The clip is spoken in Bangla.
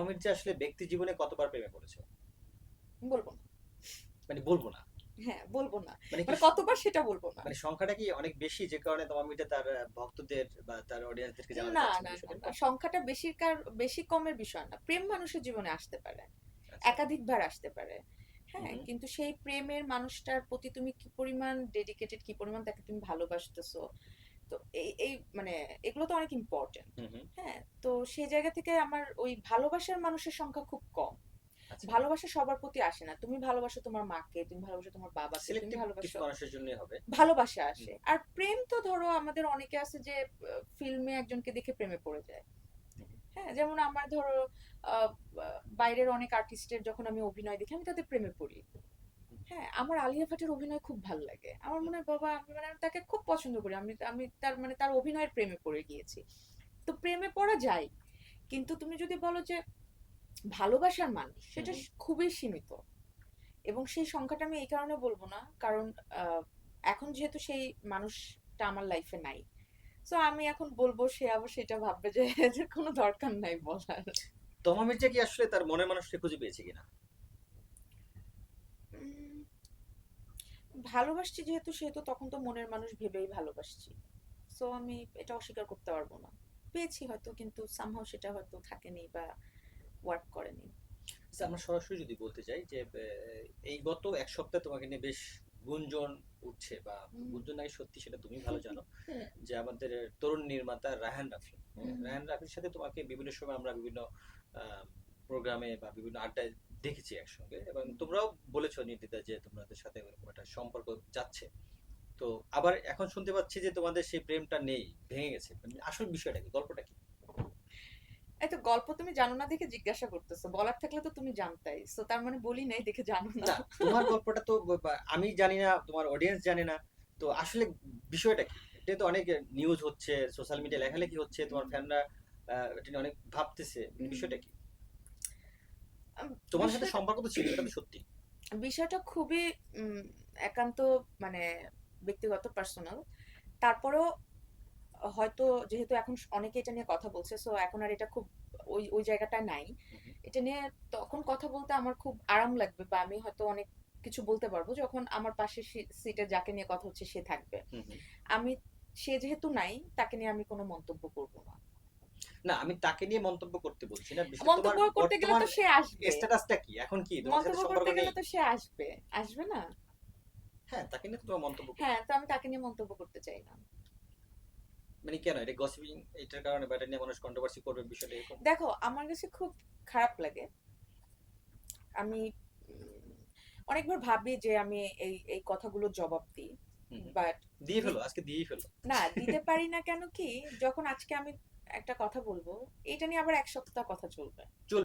তোমার মির্জা আসলে ব্যক্তি জীবনে কতবার প্রেমে পড়েছো? বলব না। মানে বলব না। হ্যাঁ বলব না। মানে মানে কতবার সেটা বলব না। মানে সংখ্যাটা কি অনেক বেশি যে কারণে তোমার মির্জা তার ভক্তদের বা তার অডিয়েন্সদেরকে জানাতে না না বিষয়টা? না, না, সংখ্যাটা বেশি কার বেশি কমের বিষয় না। প্রেম মানুষের জীবনে আসতে পারে। আচ্ছা। একাধিকবার আসতে পারে। হ্যাঁ কিন্তু সেই প্রেমের মানুষটার প্রতি তুমি কি পরিমাণ ডেডিকেটেড কি পরিমাণ তাকে তুমি ভালোবাসতেছো? তো এই এই মানে এগুলো তো অনেক ইম্পর্টেন্ট হ্যাঁ? তো সেই জায়গা থেকে আমার ওই ভালোবাসার মানুষের সংখ্যা খুব কম। আচ্ছা। ভালোবাসা সবার প্রতি আসে না। তুমি ভালোবাসো তোমার মাকে তুমি ভালোবাসো তোমার বাবাকে তুমি ভালোবাসো মানুষের জন্যই হবে। ভালোবাসা আসে। আর প্রেম তো ধরো আমাদের অনেকে আছে যে ফিল্মে একজনকে দেখে প্রেমে পড়ে যায়। হ্যাঁ যেমন আমার ধরো আহ, বাইরের অনেক আর্টিস্টের যখন আমি অভিনয় দেখি আমি তাদের প্রেমে পড়ি। হ্যাঁ আমার আলিয়া ভাটের অভিনয় খুব ভালো লাগে। আমার মনে হয় বাবা আমি মানে তাকে খুব পছন্দ করি। আমি আমি তার মানে তার অভিনয়ের প্রেমে পড়ে গিয়েছি। তো প্রেমে পড়া যায় কিন্তু তুমি যদি বলো যে ভালোবাসার মানুষ সেটা খুবই সীমিত। এবং সেই সংখ্যাটা আমি এই কারণে বলব না কারণ আহ, এখন যেহেতু সেই মানুষটা আমার লাইফে নাই। তো আমি এখন বলব সে আবার সেটা ভাববে যে কোনো দরকার নাই বলার। তোমার মির্জা কি আসলে তার মনের মানুষকে খুঁজে পেয়েছে কিনা? ভালোবাসছি যেহেতু সেহেতু তখন তো মনের মানুষ ভেবেই ভালোবাসছি। সো আমি এটা অস্বীকার করতে পারব না। পেয়েছি হয়তো কিন্তু সামহাও সেটা হয়তো থাকেনি বা ওয়ার্ক করেনি। আচ্ছা, আমরা সরাসরি যদি বলতে চাই যে এই গত এক সপ্তাহে তোমাকে নিয়ে বেশ গুঞ্জন উঠছে বা। গুঞ্জন নাকি সত্যি সেটা তুমি ভালো জানো যে আমাদের তরুণ নির্মাতা রায়হান রাফি। হ্যাঁ, রায়হান রাফির সাথে তোমাকে বিভিন্ন সময় আমরা বিভিন্ন প্রোগ্রামে বা বিভিন্ন আড্ডায় দেখেছি একসঙ্গে এবং তোমরাও বলেছ নির্দিতা যে তোমাদের সাথে এরকম একটা সম্পর্ক যাচ্ছে। তো আবার এখন শুনতে পাচ্ছি যে তোমাদের সেই প্রেমটা নেই ভেঙে গেছে। মানে আসল বিষয়টা কি গল্পটা কি? এই তো গল্প তুমি জানো না দেখে জিজ্ঞাসা করতেছো বলার থাকলে তো তুমি জানতাই। সো তার মানে বলি নাই দেখে জানো না। তোমার গল্পটা তো আমি জানি না তোমার অডিয়েন্স জানে না। তো আসলে বিষয়টা কি? এটা তো অনেক নিউজ হচ্ছে সোশ্যাল মিডিয়া লেখালেখি হচ্ছে তোমার ফ্যানরা এটা অনেক ভাবতেছে। বিষয়টা কি? তোমার সাথে সম্পর্ক তো ছিল এটা তো সত্যি। বিষয়টা খুবই একান্ত মানে ব্যক্তিগত পার্সোনাল তারপরেও হয়তো যেহেতু এখন অনেকে এটা নিয়ে কথা বলছে সো এখন আর এটা খুব ওই ওই জায়গাটা নাই। এটা নিয়ে তখন কথা বলতে আমার খুব আরাম লাগবে বা আমি হয়তো অনেক কিছু বলতে পারব যখন আমার পাশে সিটে যাকে নিয়ে কথা হচ্ছে সে থাকবে। আমি সে যেহেতু নাই তাকে নিয়ে আমি কোনো মন্তব্য করব না। না আমি তাকে নিয়ে মন্তব্য করতে বলছি না মন্তব্য করতে গেলে তো সে আসবে। স্ট্যাটাসটা কি? এখন কি? তোমার সাথে মন্তব্য সম্পর্ক করতে নেই? গেলে তো সে আসবে। আসবে না? হ্যাঁ তাকে নিয়ে তো তোমার মন্তব্য হ্যাঁ তো আমি তাকে নিয়ে মন্তব্য করতে চাই না। মানে কেন? এটা গসিপিং এটার কারণে বা এটা নিয়ে মানুষ কন্ট্রোভার্সি করবে বিষয়টা এরকম? দেখো আমার কাছে খুব খারাপ লাগে। আমি অনেকবার ভাবি যে আমি এই এই কথাগুলো জবাব দিই। বাট দিয়ে ফেলো আজকে দিয়ে ফেলো। না দিতে পারি না কেন কি? যখন আজকে আমি একটা কথা বলব এটা নিয়ে আবার এক সপ্তাহ কথা চলবে।